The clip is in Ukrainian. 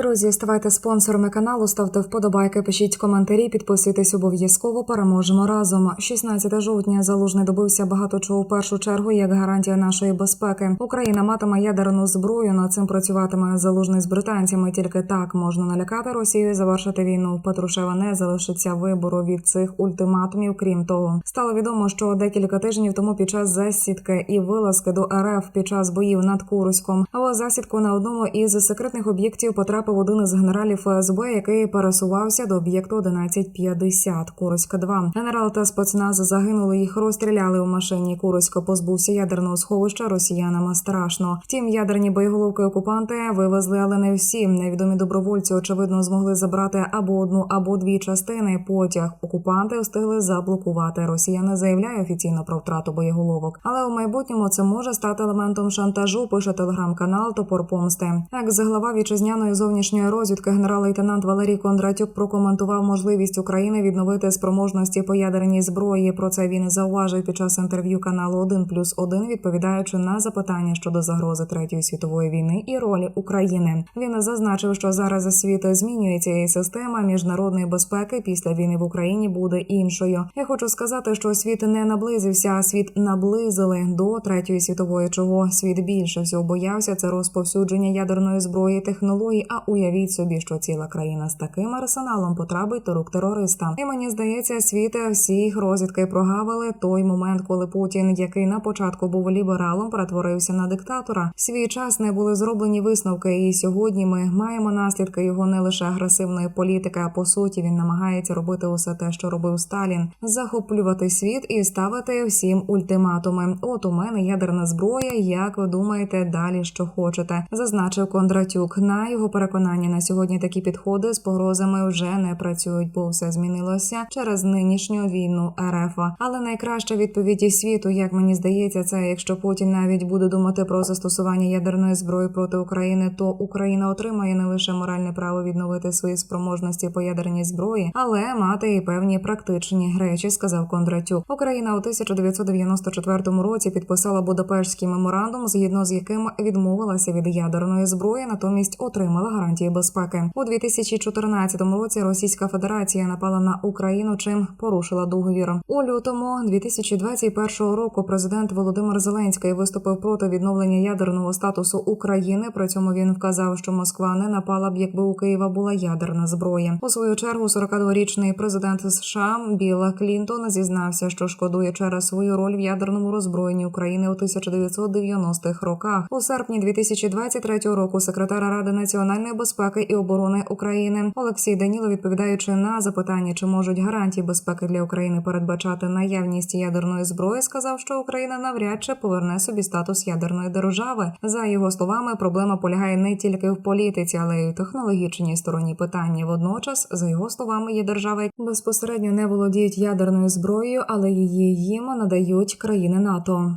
Друзі, ставайте спонсорами каналу, ставте вподобайки, пишіть коментарі, підписуйтесь обов'язково. Переможемо разом. 16 жовтня залужний добився багато чого в першу чергу як гарантія нашої безпеки. Україна матиме ядерну зброю. Над цим працюватиме залужний з британцями. Тільки так можна налякати Росію і завершити війну. Петрушева не залишиться вибору від цих ультиматумів. Крім того, стало відомо, що декілька тижнів тому під час засідки і вилазки до РФ під час боїв над Курськом, або засідку на одному із секретних об'єктів потрапив один із генералів ФСБ, який пересувався до об'єкту 1150 Курська 2 Генерал та спецназ загинули. Їх розстріляли у машині. Курсько позбувся ядерного сховища. Росіянам страшно. Втім, ядерні боєголовки окупанти вивезли, але не всі. Невідомі добровольці очевидно змогли забрати або одну, або дві частини. Потяг окупанти встигли заблокувати. Росіяни заявляють офіційно про втрату боєголовок, але у майбутньому це може стати елементом шантажу. Пише телеграм-канал Топор Помсти. Екс-глава вітчизняної зовнішньої розвідки генерал-лейтенант Валерій Кондратюк прокоментував можливість України відновити спроможності по ядерній зброї. Про це він зауважив під час інтерв'ю каналу 1 плюс 1, відповідаючи на запитання щодо загрози третьої світової війни і ролі України. Він зазначив, що зараз світ змінюється і система міжнародної безпеки після війни в Україні буде іншою. Я хочу сказати, що світ не наблизився, а світ наблизили до третьої світової, чого світ більше всього боявся. Це розповсюдження ядерної зброї технологій. А уявіть собі, що ціла країна з таким арсеналом потрапить до рук терориста. І мені здається, світ всі їх розвідки прогавили той момент, коли Путін, який на початку був лібералом, перетворився на диктатора. Свій час не були зроблені висновки, і сьогодні ми маємо наслідки його не лише агресивної політики, а по суті він намагається робити усе те, що робив Сталін, захоплювати світ і ставити всім ультиматуми. От у мене ядерна зброя. Як ви думаєте, далі що хочете? Зазначив Кондратюк. На його переконання на сьогодні такі підходи з погрозами вже не працюють, бо все змінилося через нинішню війну РФ. Але найкраща відповідь світу, як мені здається, це якщо Путін навіть буде думати про застосування ядерної зброї проти України, то Україна отримає не лише моральне право відновити свої спроможності по ядерній зброї, але мати і певні практичні речі, сказав Кондратюк. Україна у 1994 році підписала Будапештський меморандум, згідно з яким відмовилася від ядерної зброї, натомість отримала гарантії безпеки. У 2014 році Російська Федерація напала на Україну, чим порушила договір. У лютому 2021 року президент Володимир Зеленський виступив проти відновлення ядерного статусу України. При цьому він вказав, що Москва не напала б, якби у Києва була ядерна зброя. У свою чергу 42-річний президент США Білла Клінтон зізнався, що шкодує через свою роль в ядерному роззброєнні України у 1990-х роках. У серпні 2023 року секретар Ради національної безпеки і оборони України Олексій Даніло, відповідаючи на запитання, чи можуть гарантії безпеки для України передбачати наявність ядерної зброї, сказав, що Україна навряд чи поверне собі статус ядерної держави. За його словами, проблема полягає не тільки в політиці, але й у технологічній стороні питання. Водночас, за його словами, є держави, безпосередньо не володіють ядерною зброєю, але її їм надають країни НАТО.